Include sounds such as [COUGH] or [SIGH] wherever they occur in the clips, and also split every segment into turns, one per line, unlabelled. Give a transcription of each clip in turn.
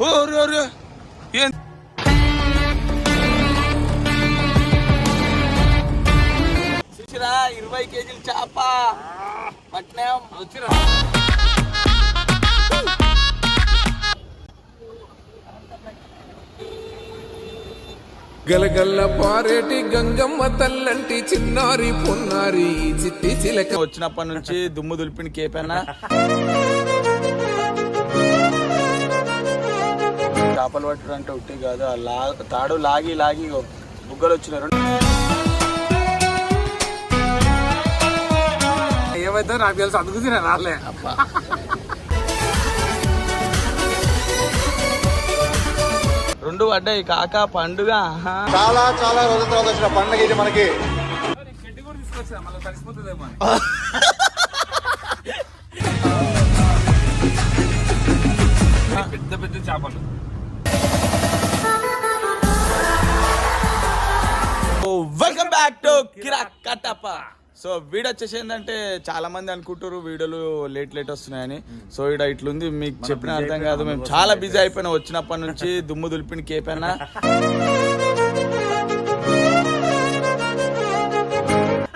ఓరే ఓరే. ఏం? చూసిరా ఇరవై కేజీలు చేప. పట్నం. వచ్చిరా.
గలగల్ల పారేటి గంగమ్మ తల్లంటి చిన్నారి పొన్నారి చిట్టి చిలక.
వచ్చినప్పటి నుంచి దుమ్ము దులిపిన కేపైనా చేపలు పట్టడం అంటే ఉట్టి కాదు. ఆ లా తాడు లాగి లాగి బుగ్గలు వచ్చినారు
ఏమైతే నాకు తెలుసు అందుకు నేను రాలే.
రెండు పడ్డాయి కాక పండుగ.
చాలా చాలా రోజుల తర్వాత వచ్చిన పండుగ ఇది మనకి.
పెద్ద పెద్ద చేపలు.
Welcome back to Kirik Kattappa so video వచ్చేసి ఏంటంటే చాలా మంది అనుకుంటారు వీడియోలు లేట్ లేట్ వస్తున్నాయని. సో ఇక్కడ ఇట్లుంది మీకు చెప్పిన అర్థం కాదు. మేము చాలా బిజీ అయిపోయినా. వచ్చినప్పటి నుంచి దుమ్ము దులిపిన కేపైనా [LAUGHS]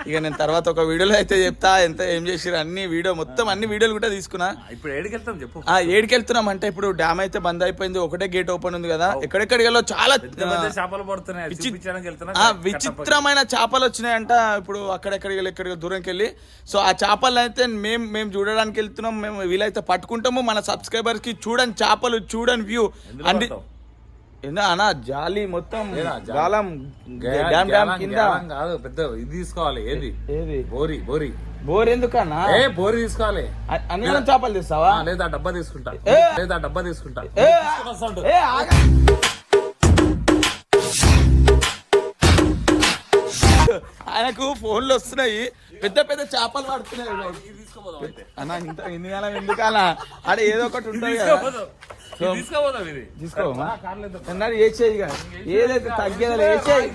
ఇక నేను తర్వాత ఒక వీడియోలో అయితే చెప్తా ఎంత ఏం చేసిరు అన్ని వీడియో మొత్తం అన్ని వీడియోలు కూడా తీసుకున్నా.
ఇప్పుడు ఏడికి వెళ్తాం చెప్పు.
ఆ ఏడికి వెళ్తున్నాం అంటే ఇప్పుడు డ్యామ్ అయితే బంద్ అయిపోయింది ఒకటే గేట్ ఓపెన్ ఉంది కదా. ఎక్కడెక్కడికి వెళ్ళో చాలా
చేపలు పడుతున్నాయి
విచిత్రమైన చేపలు వచ్చినాయంట. ఇప్పుడు అక్కడెక్కడికి వెళ్ళి ఎక్కడికి దూరంకి వెళ్ళి సో ఆ చేపలు అయితే మేము మేము చూడడానికి వెళ్తున్నాం మేము వీలైతే పట్టుకుంటాము. మన సబ్స్క్రైబర్స్కి చూడని చేపలు చూడని వ్యూ? ఏందా అన్న జాలి మొత్తం
జాలి?
డ్యామ్ డ్యామ్ కింద.
కాదు పెద్ద ఇది తీసుకోవాలి ఏది?
ఏది?
బోరి బోరి.
బోర్ ఎందుకన్నా?
ఏ బోరి తీసుకోవాలి.
అన్ని చేపలు తెస్తావా?
ఆ, లేదా డబ్బా తీసుకుంటా! లేదా డబ్బా తీసుకుంటా.
ఆయనకు ఫోన్లు వస్తున్నాయి. పెద్ద పెద్ద చేపలు పడుతున్నాయి. అన్న ఇంత ఎందుకన్నా? ఆడ ఏదో ఒకటి ఉంటుంది కదా. అన్నారు ఏదైతే తగ్గేదా వేసేయి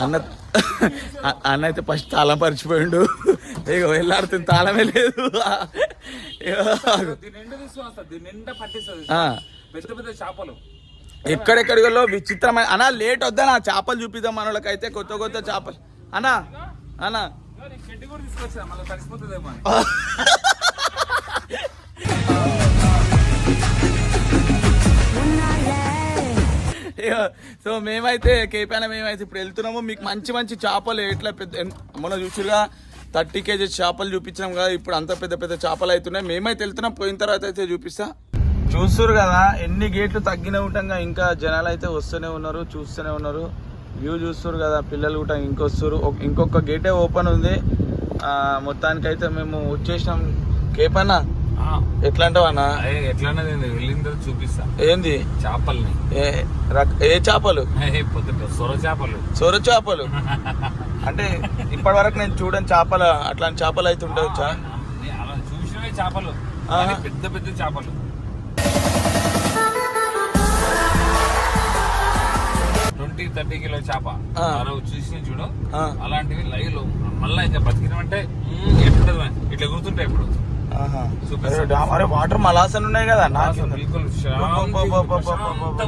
అన్న అ- అన్న అయితే ఫస్ట్ తాళం పరిచిపోయిండు. ఇక వెళ్ళాడుతుంది తాళమే లేదు.
పెద్ద పెద్ద చేపలు.
ఎక్కడెక్కడికో విచిత్రమైన అన్నా లేట్ వద్దా నా చేపలు చూపిద్దాం మనోళ్ళకైతే కొత్త కొత్త చేపలు. అన్నా అన్నా. [LAUGHS] సో మేమైతే కేపైన మేమైతే ఇప్పుడు వెళ్తున్నాము. మీకు మంచి మంచి చేపలు ఎట్లా పెద్ద మొన్న చూసిరుగా థర్టీ కేజీస్ చేపలు చూపించాం కదా ఇప్పుడు అంత పెద్ద పెద్ద చేపలు అవుతున్నాయి. మేమైతే వెళ్తున్నాం పోయిన తర్వాత అయితే చూపిస్తా. చూస్తురు కదా ఎన్ని గేట్లు తగ్గిన ఉంటాగా ఇంకా జనాలు అయితే వస్తూనే ఉన్నారు చూస్తూనే ఉన్నారు. వ్యూ చూస్తురు కదా పిల్లలు కూడా ఇంకొస్తారు. ఇంకొక గేటే ఓపెన్ ఉంది. మొత్తానికైతే మేము వచ్చేసినాం. కేపన్నా ఎట్లా అంటావన్నా?
వెళ్ళిన తర్వాత చూపిస్తా.
ఏంది?
చేపల్ని.
ఏ చేపలు?
సొర చేపలు.
సొర చేపలు? అంటే ఇప్పటి వరకు నేను చూడని చేపలు అట్లాంటి చేపలు అయితే ఉండవచ్చా?
చూసినవే చేపలు. పెద్ద పెద్ద చేపలు. ట్వంటీ థర్టీ కిలో చేప. మరో చూసిన చూడు.
ఆ.
అలాంటివి లైవ్లో మళ్ళా ఇంకా బతికినమంటే ఎట్లుంటది? ఇట్లా గుర్తుంటాయి ఇప్పుడు.
అరే వాటర్ మలాసన్ ఉన్నాయి కదా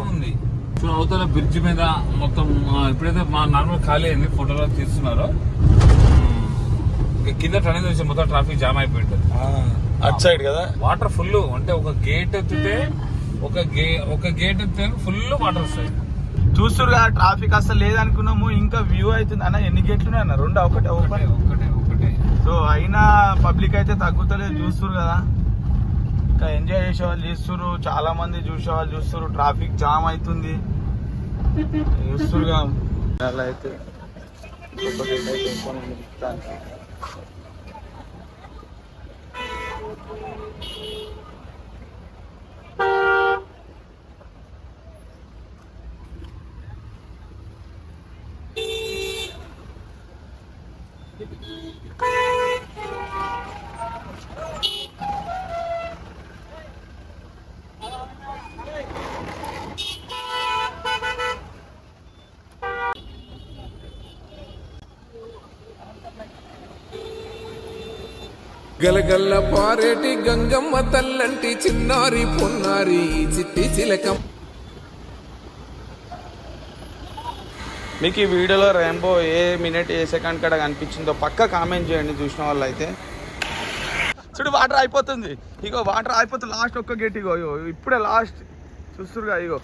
ఉంది చూడు అవతల బ్రిడ్జ్ మీద మొత్తం ఆ, ఇప్పుడైతే మా నార్మల్ ఖాళీ అయింది ఫోటోలో తీస్తున్నారు. కింద టర్నింగ్ వచ్చి మొత్తం ట్రాఫిక్ జామ్ అయిపోయి ఉంటుంది
ఆ, అటు సైడ్ కదా?
వాటర్ ఫుల్ అంటే ఒక గేట్ ఎత్తితే ఒక గే ఒక గేట్ ఎత్తితే ఫుల్ వాటర్ వస్తాయి.
చూస్తురు కదా ట్రాఫిక్ అసలు లేదనుకున్నాము ఇంకా వ్యూ అవుతుంది. అన్న ఎన్ని గేట్లు అన్న? రెండు? ఒకటే
ఒకటే.
సో అయినా పబ్లిక్ అయితే తగ్గుతలేదు చూస్తురు కదా. ఇంకా ఎంజాయ్ చేసే వాళ్ళు చూస్తురు చాలా మంది చూసే వాళ్ళు చూస్తురు ట్రాఫిక్ జామ్ అవుతుంది చూస్తురుగా అలా అయితే
గలగల్ల పారేటి గంగమ్మ తల్లంటి చిన్నారి పొన్నారి చిట్టి చిలకం
మీకు ఈ వీడియోలో రెయిన్బో ఏ మినిట్ ఏ సెకండ్ కడ కనిపించిందో పక్క కామెంట్ చేయండి చూసిన వాళ్ళు అయితే చూడు వాటర్ అయిపోతుంది. ఇగో వాటర్ అయిపోతుంది. లాస్ట్ ఒక్క గేట్ ఇగో ఇగో ఇప్పుడే లాస్ట్. చూస్తురుగా ఇగో.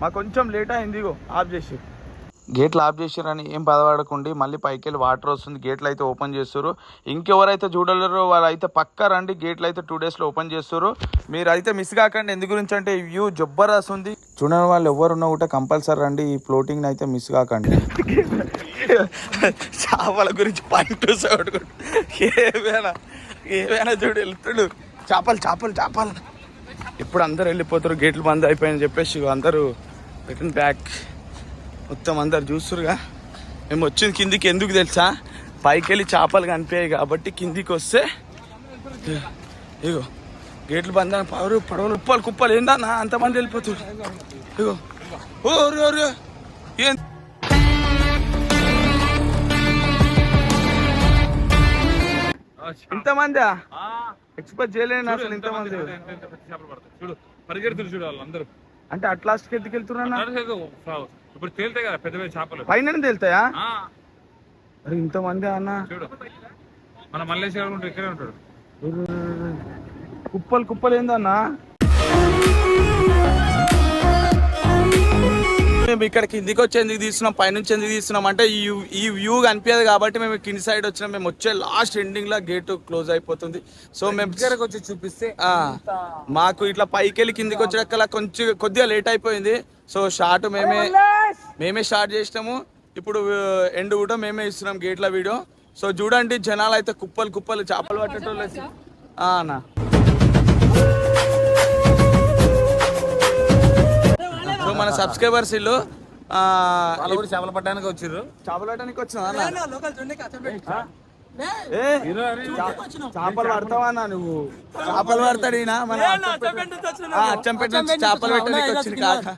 మాకు కొంచెం లేట్ అయింది ఇగో. ఆఫ్ చేసి. గేట్లు ఆఫ్ చేసారని ఏం బాధపడకండి. మళ్ళీ పైకి వెళ్ళి వాటర్ వస్తుంది. గేట్లు అయితే ఓపెన్ చేస్తారు ఇంకెవరైతే చూడలేరో వాళ్ళు అయితే పక్కా రండి. గేట్లు అయితే టూ డేస్లో ఓపెన్ చేస్తారు మీరు అయితే మిస్ కాకండి. ఎందు గురించి అంటే వ్యూ జబ్బరాస్ ఉంది. చూడని వాళ్ళు ఎవరున్నా కూడా కంపల్సరీ రండి. ఈ ఫ్లోటింగ్ అయితే మిస్ కాకండి. [LAUGHS] చేపల గురించి పంట ఏమైనా ఏమైనా చూడు వెళ్తుడు. చేపలు చేపలు చేపలు. ఇప్పుడు అందరు వెళ్ళిపోతారు గేట్లు బంద్ అయిపోయాయని చెప్పేసి అందరూ రిటర్న్ బ్యాక్. మొత్తం అందరు చూస్తురుగా. మేము వచ్చింది కిందికి ఎందుకు తెలుసా? పైకి వెళ్ళి చేపలు కనిపించాయి కాబట్టి కిందికి వస్తే ఇగో గేట్లు బంద్ పవరు పడవలు కుప్పలు కుప్పలు ఏందన్నా? అంతమంది వెళ్ళిపోతారు. ఇగో ఓ ఓరి. ఏం? ఇంతమందా? ఎక్స్పెక్ట్ చేయలేను అసలు ఇంతమంది.
చూడు పరిగెడుతున్నారు
అంటే అట్లాస్ట్కి
నడవలేదు. ఇప్పుడు తేలుతాయి కదా పెద్ద పెద్ద చేపలు.
పైన
ఆ,
అరే ఇంతమంది అన్న.
చూడు. మన మల్లేష్ గారు ఉంటాడు ఇక్కడే ఉంటాడు.
కుప్పలు కుప్పలు ఏందన్నా మేము ఇక్కడ కిందికి వచ్చి ఎందుకు తీస్తున్నాం? పైనుంచి ఎందుకు తీస్తున్నాం? అంటే ఈ ఈ వ్యూ కనిపించదు కాబట్టి మేము కింది సైడ్ వచ్చినాం. మేము వచ్చే లాస్ట్ ఎండింగ్లో గేట్ క్లోజ్ అయిపోతుంది. సో మేము వచ్చి చూపిస్తే మాకు ఇట్లా పైకి వెళ్ళి కిందికి వచ్చేకల్లా కొంచెం కొద్దిగా లేట్ అయిపోయింది. సో షార్ట్ మేమే మేమే స్టార్ట్ చేసినాము. ఇప్పుడు ఎండ్ కూడా మేమే ఇస్తున్నాం గేట్ల వీడియో సో చూడండి జనాలు అయితే కుప్పలు కుప్పలు చేపలు పట్టేటోళ్ళు అన్న. మన సబ్స్క్రైబర్స్ ఇల్లు ఆ,
వాళ్ళు కూడా చేపలు పట్టడానికి వచ్చారు
చేపలు పట్టడానికి వచ్చినా. చేపలు పడతావా అన్న నువ్వు? చేపలు పడతాడు ఈయన మన అచ్చంపేట నుంచి చేపలు పెట్టడానికి వచ్చింది కాక.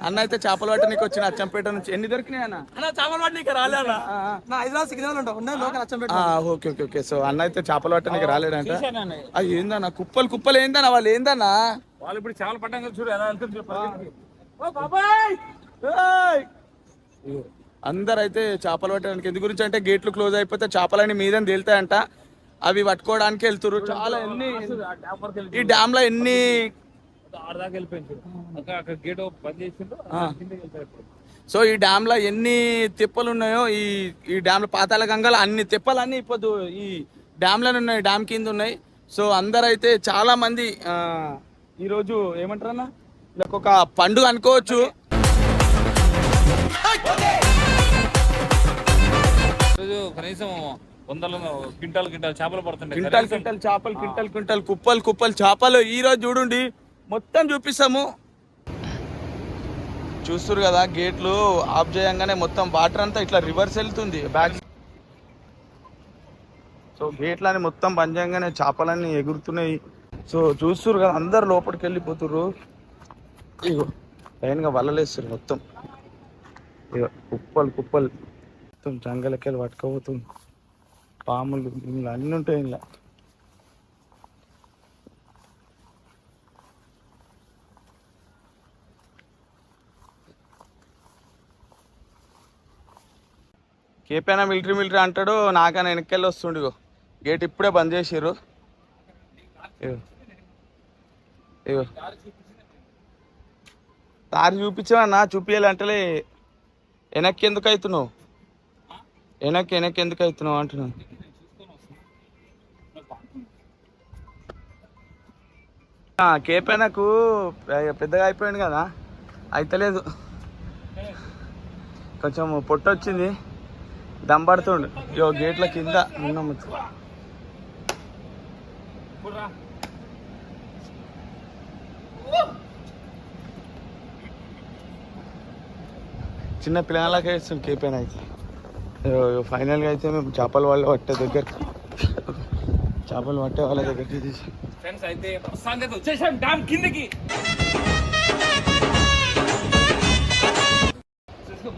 అన్న అయితే చేపలు పట్టడానికి వచ్చిన అచ్చంపేట నుంచి. ఎన్ని దొరికినాయి అన్న?
చేపలు
ఓకే ఓకే ఓకే. సో అన్న అయితే చేపలు పట్టడానికి రాలేడంట. అది ఏందన్న? కుప్పలు కుప్పలు ఏందన్న? వాళ్ళు ఏందన్నా?
వాళ్ళు ఇప్పుడు చేపలు పట్టడానికి చూడు ఎలా వెళ్తుంది చూడు పరిగెత్తుకు.
ఏయ్! అందరు అయితే చేపలు పట్టడానికి ఎందు గురించి అంటే గేట్లు క్లోజ్ అయిపోతే చేపలన్నీ మీద తేలుతాయంట అవి పట్టుకోవడానికి వెళ్తురు చాలా ఎన్ని ఈ డ్యామ్లో ఎన్ని సో ఈ డ్యామ్లో ఎన్ని తిప్పలు ఉన్నాయో ఈ ఈ డ్యామ్లో పాతాల గంగలో అన్ని తిప్పలు అన్ని ఇప్పుడు ఈ డ్యామ్లోనే ఉన్నాయి డ్యామ్ కింద ఉన్నాయి సో అందరైతే చాలా మంది ఆ, ఈరోజు ఏమంటారన్నా ఇలా ఒక పండుగ అనుకోవచ్చు.
రోజు కనీసం వందల క్వింటాల్ క్వింటాల్ చేపలు పడుతుంటాయి
క్వింటల్ క్వింటల్ చేపలు క్వింటల్ క్వింటల్ కుప్పలు కుప్పలు చేపలు ఈ రోజు చూడండి. మొత్తం చూపిస్తాము. చూస్తారు కదా గేట్లు ఆఫ్ చేయంగానే మొత్తం వాటర్ అంతా ఇట్లా రివర్స్ వెళ్తుంది. బ్యాక్ సో గేట్లని మొత్తం బంద్ చేయగానే చేపలన్నీ ఎగురుతున్నాయి. సో చూస్తారు కదా అందరు లోపలికి వెళ్ళిపోతుర్రు. ఇగో లైన్గా వలలేస్తారు మొత్తం. ఇగో కుప్పలు కుప్పలు. మొత్తం జంగలకెళ్ళి పట్టుకోబోతుంది పాములు ఇలా అన్నీ ఉంటాయి ఇలా కేపైనా మిలిటరీ మిలిటరీ అంటాడు నాకైనా వెనక్కెళ్ళి వస్తుండు ఇగో. గేట్ ఇప్పుడే బంద్ చేసిర్రు. ఇగో. ఇగో. దారి చూపించావన్నా చూపించాలంటే వెనక్కి ఎందుకు అవుతున్నావు వెనక్కి వెనక్కి ఎందుకు అవుతున్నావు అంటున్నావు కేపే నాకు పెద్దగా అయిపోయింది కదా. అయితలేదు. కొంచెం పొట్టు వచ్చింది దమ్ పడుతుండు. ఇగో గేట్ల కింద ఉన్నాము చిన్న పిల్లలకే ఇస్తుంది కేపేన అయితే ఫైనల్గా అయితే మేము చేపల వాళ్ళ పట్టే దగ్గర చేపలు పట్టే వాళ్ళ దగ్గరికి తీసి
ఫ్రెండ్స్ అయితే వచ్చేసాం. కిందకి.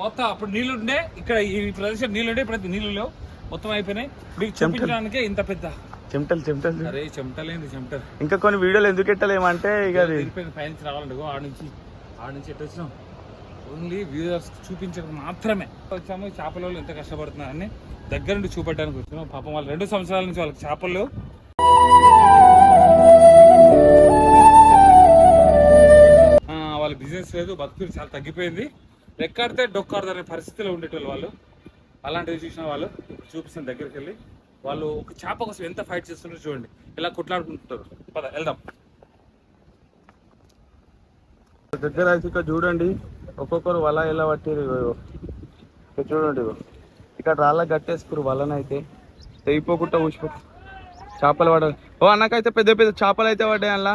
మొత్తం అప్పుడు నీళ్ళు ఉండే. ఇక్కడ ఈ ప్రదేశం నీళ్ళు ఉండే ఇప్పుడు నీళ్ళు లేవు. మొత్తం అయిపోయినాయి. మీకు చూపించడానికే ఇంత పెద్ద.
చెమటలు చెమటలు.
అరే చెమటలేంది చెమటలు.
ఇంకా కొన్ని వీడియోలు ఎందుకు ఎట్టలేమంటే ఇక అది
వెళ్ళిపోయింది పై నుంచి రావాలండి ఆడ నుంచి ఆడ నుంచి ఎట్టు వచ్చినాం ఓన్లీ వ్యూవర్స్ చూపించడం మాత్రమే. వచ్చాము చేపల వాళ్ళు ఎంత కష్టపడుతున్నారని దగ్గర నుండి చూపెట్టడానికి వచ్చినాం పాపం వాళ్ళు రెండు సంవత్సరాల నుంచి వాళ్ళకి చేపలు వాళ్ళ బిజినెస్ లేదు బతుకులు చాలా తగ్గిపోయింది. రెక్కాడితే డొక్కాడదు అనే పరిస్థితిలో ఉండేటోళ్ళు వాళ్ళు. అలాంటివి చూసిన వాళ్ళు ఇప్పుడు చూపిస్తాను దగ్గరికి వెళ్ళి వాళ్ళు ఒక చేప కోసం ఎంత ఫైట్ చేస్తున్నారో చూడండి. ఇలా కొట్లాడుకుంటుంటారు పద వెళ్దాం.
దగ్గర ఇక్కడ చూడండి. ఒక్కొక్కరు వల ఎలా పట్టిరు ఇక్కడ చూడండి ఇక్కడ రాళ్ళ కట్టేసుకురు వలనైతే. తెగిపోకుండా ఊసిపో చేపలు పడ్డాయి ఓ అన్నకైతే పెద్ద పెద్ద చేపలు అయితే పడ్డాయి అలా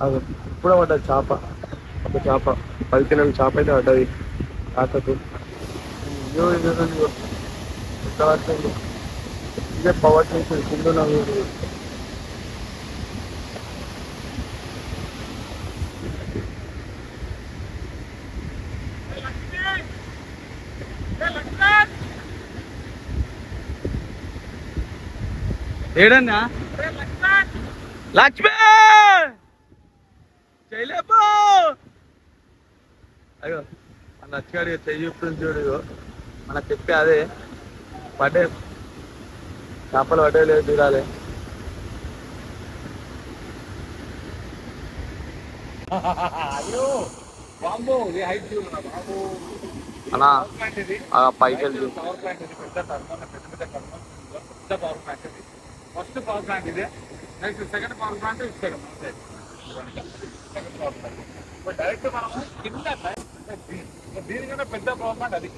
అది ఇప్పుడు పడ్డది చేప. ఒక చేప. పది కిలోల చేప అయితే పడ్డది కాకకు ఇగో ఇదే పవర్ చేసి కింద ఉన్నవి ఇగో. ఏడన్నా? లక్ష్మి! చేయలేపో అయ్యో మన లక్ష్మి చెయ్యి ఇప్పుడు చూడు మనకు చెప్పే అదే. పడ్డే. చేపలు పడ్డే లేదు తీరాలి
అయ్యో బాంబో హైట్ చూడరా బాబు.
అలా పైకి వెళ్ళి
పెద్ద పెద్ద పెద్ద power plant first power plant ఇదే. నెక్స్ట్ సెకండ్ పవర్ ప్లాంట్ అంతే సెకండ్ పవర్ ప్లాంట్ ఇప్పుడు డైరెక్ట్ మనం కింద దీనికన్నా పెద్ద పవర్ ప్లాంట్ అది.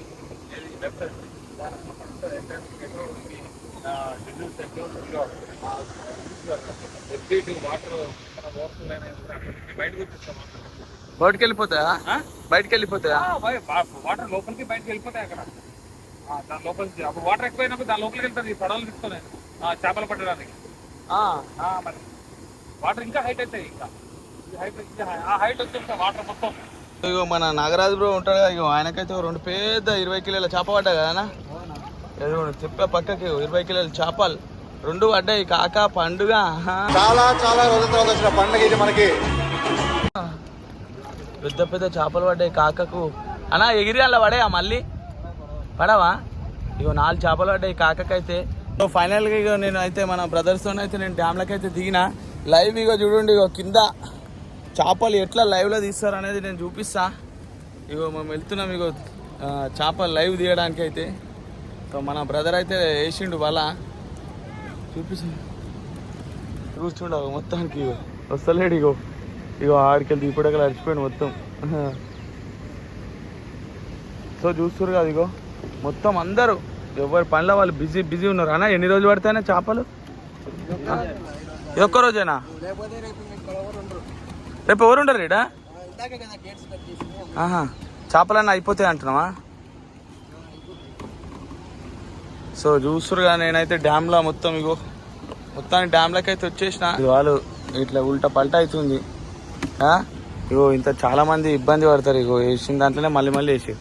బయటకు వచ్చేస్తాం
బయటకు వెళ్ళిపోతాయా? బయటకు
వాటర్ లోపలికి బయటకి వెళ్ళిపోతాయి అక్కడ. ఆ, దాని లోపలికి అప్పుడు వాటర్ ఎక్కువైనప్పుడు దాని లోపలికి వెళ్తుంది ఈ పడవలు తీసుకొని. ఆ, చేపలు పట్టడానికి.
ఆ.
ఆ, మరి. వాటర్ ఇంకా హైట్ అవుతాయి ఇంకా. ఈ హైట్ ఇంకా హై- ఆ హైట్ వచ్చేస్తా వాటర్ మొత్తం.
ఇగో మన నాగరాజు బ్రో ఉంటాడు కదా ఇగో ఆయనకైతే రెండు పెద్ద ఇరవై కిలోల చేప పడ్డా కదా చెప్పా పక్కకి ఇరవై కిలోల చేపలు. రెండు పడ్డాయి కాక పండుగ.
చాలా చాలా రోజుల తర్వాత వచ్చిన పండుగ ఇది మనకి.
పెద్ద పెద్ద చేపలు పడ్డాయి కాకకు. అన్నా ఎగిరి అలా పడాయా మళ్ళీ? పడవా? ఇగో నాలుగు చేపలు పడ్డాయి కాకకైతే. సో ఫైనల్గా ఇగో నేను అయితే మన బ్రదర్స్తో అయితే నేను డ్యామ్లకి అయితే దిగిన. లైవ్ ఇగో చూడండి ఇగో కింద చేపలు ఎట్లా లైవ్లో తీస్తారు అనేది నేను చూపిస్తా. ఇగో మేము వెళ్తున్నాం ఇగో చేపలు లైవ్ తీయడానికి అయితే. సో మన బ్రదర్ అయితే వేసిండు వల చూపిస్తా. కూర్చుండవు మొత్తానికి ఇగో. వస్తలేడు ఇగో. ఇగో ఆడికెళ్ళి ఇప్పుడెక్కడ అరిచిపోయాడు మొత్తం. [LAUGHS] సో చూస్తురు కదా ఇగో. మొత్తం అందరూ. ఎవరి పనిలో వాళ్ళు బిజీ బిజీ ఉన్నారు. అన్న ఎన్ని రోజులు పడతాయన్నా చేపలు? ఒక్క రోజేనా? రేపు ఎవరు ఉండరు. ఆహా. చేపలన్నీ అయిపోతాయి అంటున్నావా? సో చూస్తురుగా నేనైతే డ్యామ్లో మొత్తం ఇగో. మొత్తానికి డ్యామ్లకి అయితే వచ్చేసిన. ఇది వాళ్ళు ఇట్లా ఉల్టా పల్టా అవుతుంది? ఇగో ఇంత చాలా మంది ఇబ్బంది పడతారు ఇగో. వేసిన దాంట్లోనే మళ్ళీ మళ్ళీ వేసి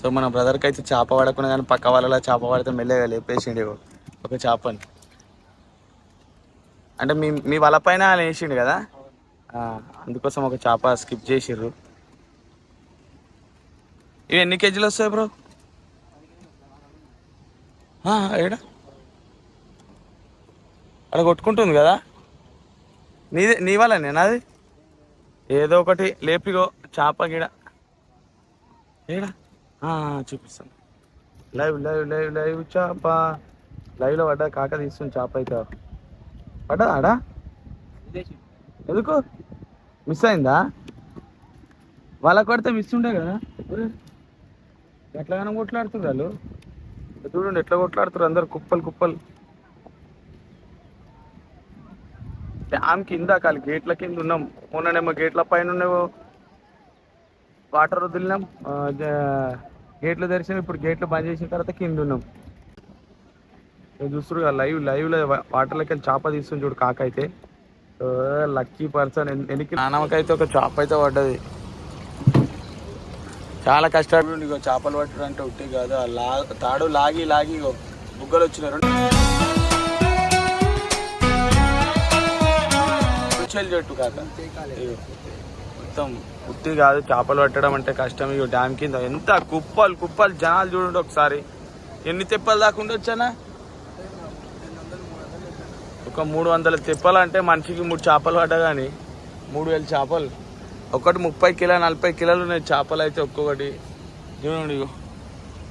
సో మన బ్రదర్కి అయితే చేప పడకుండా కానీ పక్క వాళ్ళ చేప పడితే మెల్లగా లేపేసిండు ఒక చేపని. అంటే మీ మీ వల పైన లేచిండు వేసిండు కదా అందుకోసం ఒక చేప స్కిప్ చేసిర్రు. ఇవి ఎన్ని కేజీలు వస్తాయి బ్రో ఏడా? అక్కడ కొట్టుకుంటుంది కదా? నీదే నీ వల్లనే నాది? ఏదో ఒకటి లేపిగో చేప గిడ. ఏడా? చూపిస్తాను. లైవ్ లైవ్ లైవ్ లైవ్ చేప. లైవ్లో పడ్డా కాక తీస్తుంది చేప అయితే. పడ్డా ఆడా? ఎందుకు? మిస్ అయిందా? వాళ్ళకి కొడితే మిస్ ఉండే కదా. ఒరే, కొట్లాడుతున్నారు వాళ్ళు. చూడండి ఎట్లా కొట్లాడుతారు అందరు కుప్పలు కుప్పలు. డ్యామ్ కింద కాలి గేట్ల కింద ఉన్నాం. మొన్ననేమో గేట్ల పైన ఉన్నావో. వాటర్ వదిలినాం. గేట్లు దర్శనం ఇప్పుడు గేట్లు బంద్ చేసిన తర్వాత కింద ఉన్నాం. నేను చూస్తున్నారు కదా లైవ్ లైవ్లో వాటర్లోకి వెళ్ళి చేప తీసుకుని చూడు కాక అయితే. లక్కీ పర్సన్ ఎనికి నానమ్మకైతే ఒక చేప అయితే పడ్డది. చాలా కష్టపడి ఇక చేపలు పట్టడం అంటే ఒకటి కాదు లా తాడు లాగి లాగి బుగ్గలు వచ్చినారు చెట్టు కాక. మొత్తం పుట్టి కాదు చేపలు పట్టడం అంటే కష్టం. ఇగో డ్యామ్ కింద ఎంత కుప్పలు కుప్పలు జనాలు చూడండి ఒకసారి. ఎన్ని తెప్పలు దాకా ఉండొచ్చానా ఒక మూడు వందల తెప్పలు అంటే మనిషికి మూడు చేపలు పడ్డా కానీ మూడు వేల చేపలు. ఒకటి ముప్పై కిలో నలభై కిలోలు ఉన్నాయి చేపలు అయితే ఒక్కొక్కటి. చూడండి ఇగో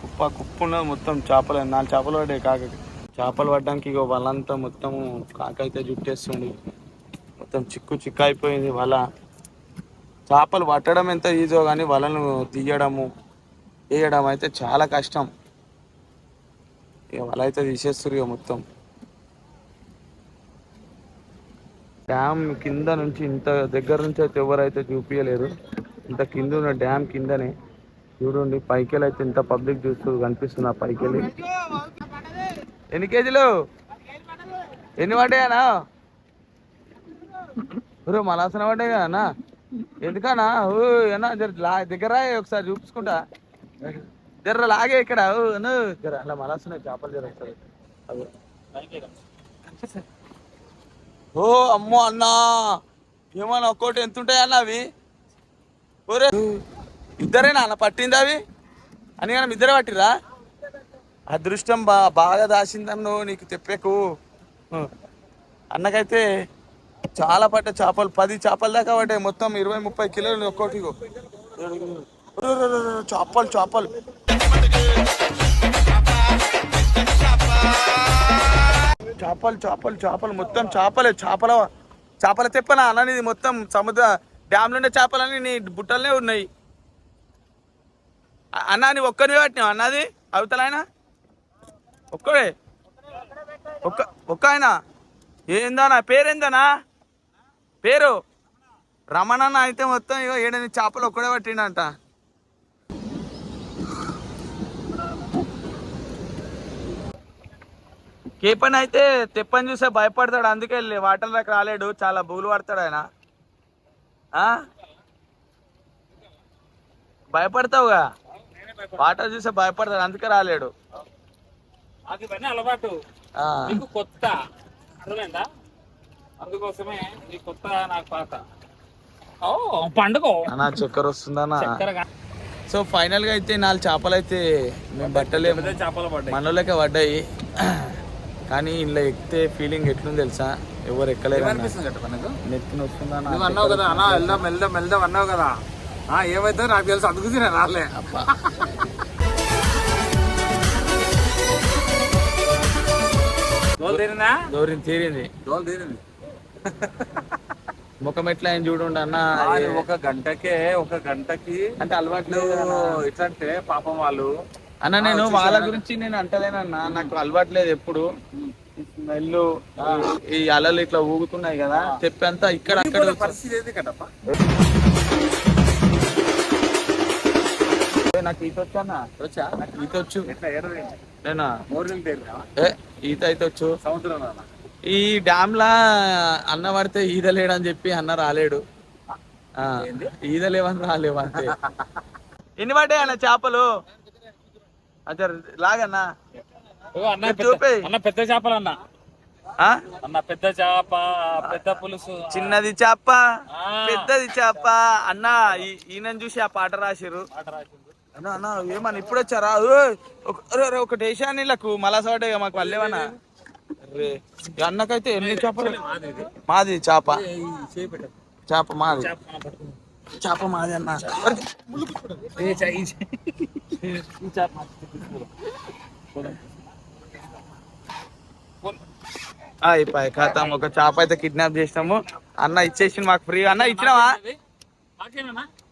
కుప్ప కుప్ప ఉన్నది మొత్తం చేపలు నాలుగు చేపలు పడ్డాయి కాకకి. చేపలు పడ్డానికి ఇగో వాళ్ళంతా మొత్తం కాక అయితే జుట్టేస్తుంది మొత్తం చిక్కు చిక్కు అయిపోయింది వల. చేపలు పట్టడం ఎంత ఈజో కానీ వలను తీయడము వేయడం అయితే చాలా కష్టం. ఇక వల అయితే తీసేస్తారు ఇక మొత్తం. డ్యామ్ కింద నుంచి ఇంత దగ్గర నుంచి అయితే ఎవరైతే చూపించలేరు ఇంత కింద ఉన్న డ్యామ్ కిందనే చూడండి పైకెళ్ళి అయితే ఇంత పబ్లిక్ చూస్తూ కనిపిస్తుంది ఆ పైకెళ్ళి ఎన్ని కేజీలు? ఎన్ని పడ్డాయనా మలాసన పడ్డాయి కదా అన్న? ఎందుకనా ఓ జర లా దగ్గర ఒకసారి చూపించుకుంటా. జర్ర లాగే ఇక్కడ ఓ జర అలా మలాసన చేపలు జర ఒకసారి. ఓ అమ్మో అన్నా. ఏమన్నా ఒక్కోటి ఎంత ఉంటాయి అన్న అవి? ఒరే. ఇద్దరేనా? అన్న పట్టింది అవి? అని కానీ ఇద్దరే పట్టిరా అదృష్టం బా బాగా దాచిందన్ను నీకు తెప్పకు. అన్నకైతే చాలా పట్టే చేపలు పది చేపల దాకా పడ్డాయి. మొత్తం ఇరవై ముప్పై కిలోలు ఒక్కోటి చేపలు చేపలు. చేపలు చేపలు చేపలు. మొత్తం చేపలే చేపల చేపల తెప్పన? అన్న మొత్తం సముద్ర డ్యామ్లో ఉండే చేపలన్నీ నీ బుట్టలనే ఉన్నాయి. అ- అన్న నీ పట్టినావు? అన్నది? అవతలాయన? ఒక్కడే? ఒక్క ఒక్క ఆయన? ఏందన్నా? పేరేందనా పేరు? రమణన్న అయితే మొత్తం ఇగో ఏడని చేపలు ఒక్కడే పట్టిండంట. కేపన్ అయితే తెప్పని చూసే భయపడతాడు అందుకే వాటర్ దాకా రాలేడు చాలా బూలు పడతాడు ఆయన. ఆ? భయపడతావుగా? వాటర్ చూసే భయపడతాడు అందుకే రాలేడు.
అలవాటు. కొత్త. అర్థమైందా? అందుకోసమే నీ కొత్త నాకు పాత. ఓ పండుగ.
అన్నా చక్కెర వస్తుందన్నా.
చక్కెరగా
సో ఫైనల్గా అయితే నాలుగు చేపలు అయితే మేము పట్టలేము.
పెద్ద చేపలు పడ్డాయి.
మనలోకే పడ్డాయి. కానీ ఇంట్లో ఎక్కితే ఫీలింగ్ ఎట్లుంది తెలుసా? ఎవరు నెత్తిన వస్తుందా
నువ్వు అన్నావు కదా వెళ్దాం వెళ్దాం వెళ్దాం అన్నావు కదా. ఏమైతే నాకు తెలుసు అందుకు నేను రాలే. తీరిందా?
తీరింది. ముఖం ఎట్లా ఆయన చూడండి అన్న.
ఒక గంటకే ఒక గంటకి
అంటే అలవాటు లేదు
నువ్వు
కదా.
ఎట్లా అంటే పాపం వాళ్ళు
అన్న నేను వాళ్ళ గురించి నేను అంటలేనన్నా నాకు అలవాటు లేదు ఎప్పుడు. స్మెల్ ఈ అలలు ఇట్లా ఊగుతున్నాయి కదా. చెప్పంతా ఇక్కడ అక్కడ
పరిస్థితి కదప్ప?
నాకు ఈత వచ్చా
వచ్చా?
నాకు ఈత వచ్చు. ఈత అయితే వచ్చు.
సముద్రం
ఈ డ్యామ్ లా అన్న పడితే ఈద లేడని చెప్పి అన్న రాలేడు. ఆ, ఈద లేవని రాలేవు అంతే. ఎన్ని పడ్డాయి అన్న చేపలు? లాగన్నా?
అన్న
చూపేయ్.
అన్న పెద్ద చేపలు అన్న.
ఆ?
అన్న పెద్ద చేప పెద్ద పులుసు.
చిన్నది చేప. పెద్దది చేప. అన్న ఈయనని చూసి ఆ పాట రాసిరు. అన్న అన్న ఏమన్నా ఇప్పుడు వచ్చారా ఒకటి వేసాను వీళ్ళకు మళ్ళా సోటే మాకు ఈ అన్నకైతే ఎన్ని చేపలు? మాది చేప. చేప మాది. చేప మాది అన్న. అయిపోయి ఖాతం. ఒక చేప అయితే కిడ్నాప్ చేసినాము. అన్న ఇచ్చేసి మాకు ఫ్రీ. అన్న ఇచ్చినావా?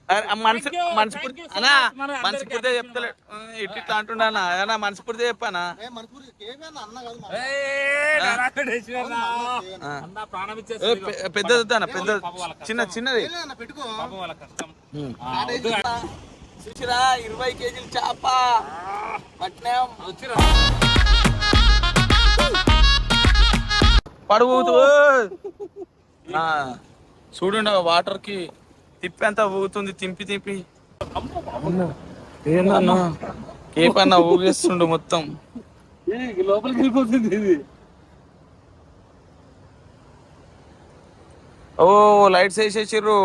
మనసు మనస్ఫూర్తి
అందరికీ
మనస్ఫూర్తిగా చెప్తలే. ఇట్లా ఇట్లా మనస్ఫూర్తిగా చెప్పానా ఆ.
అన్న ప్రాణం
ఏ,
ఇచ్చేసి
పె- పెద్దది వద్దా పెద్ద చిన్న చిన్నది. చూసిరా ఇరవై కేజీలు చేప. పడుగుతూ చూడండి వాటర్కి తిప్పి అంతా ఊగుతుంది తింపి తింపి. కేప్ అన్న ఊగేస్తుండు మొత్తం.
లోపలికి వెళ్ళిపోతుంది ఇది.
ఓ లైట్స్ వేసేసిర్రు.